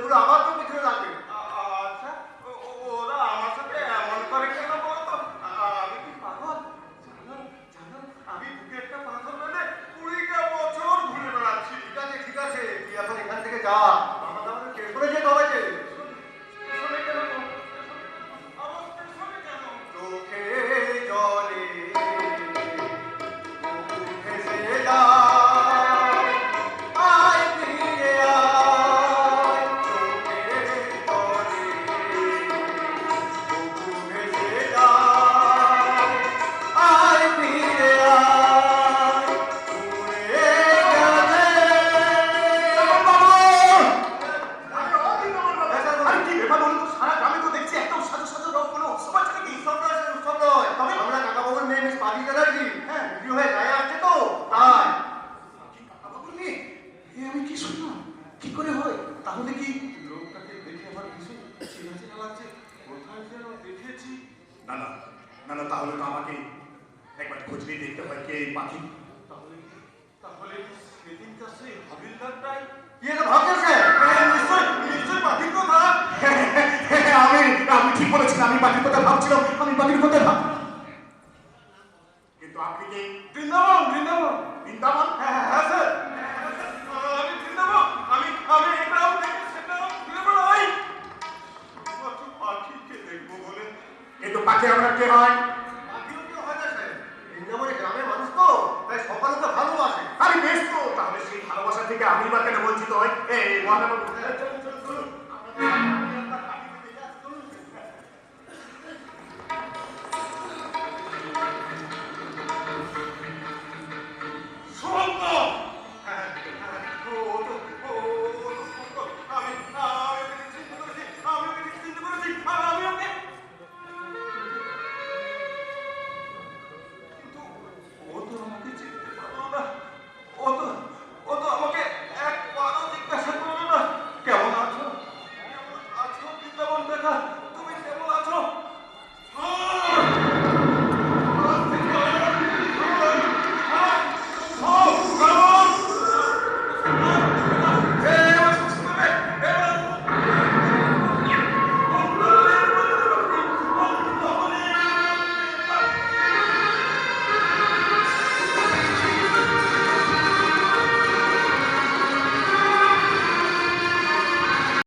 vouloir তাহলে কি? লোকটাকে দেখে আমার কিছু চেনা চেনা লাগছে? কোথায় যেন দেখেছি? না না না না, তাহলে তো আমাকে একবার খোঁজ নিয়ে দেখতে হয় কে এই পাখি। তাহলে তাহলে সেদিনকার সেই হাবিলদারটাই? ইয়েটা ভাবতেছে হ্যাঁ, নিশ্চয় নিশ্চয় পাখির কথা। হ্যাঁ, হ্যাঁ, আমি আমি ঠিক বলেছিলাম, আমি পাখির কথা ভাবছিলাম, আমি পাখির কথা ভাবছিলাম তাতে আমরা কে হয়? আরে বেশ তো, তাহলে সেই ভালোবাসা থেকে আমি বা কেন বঞ্চিত হয় এই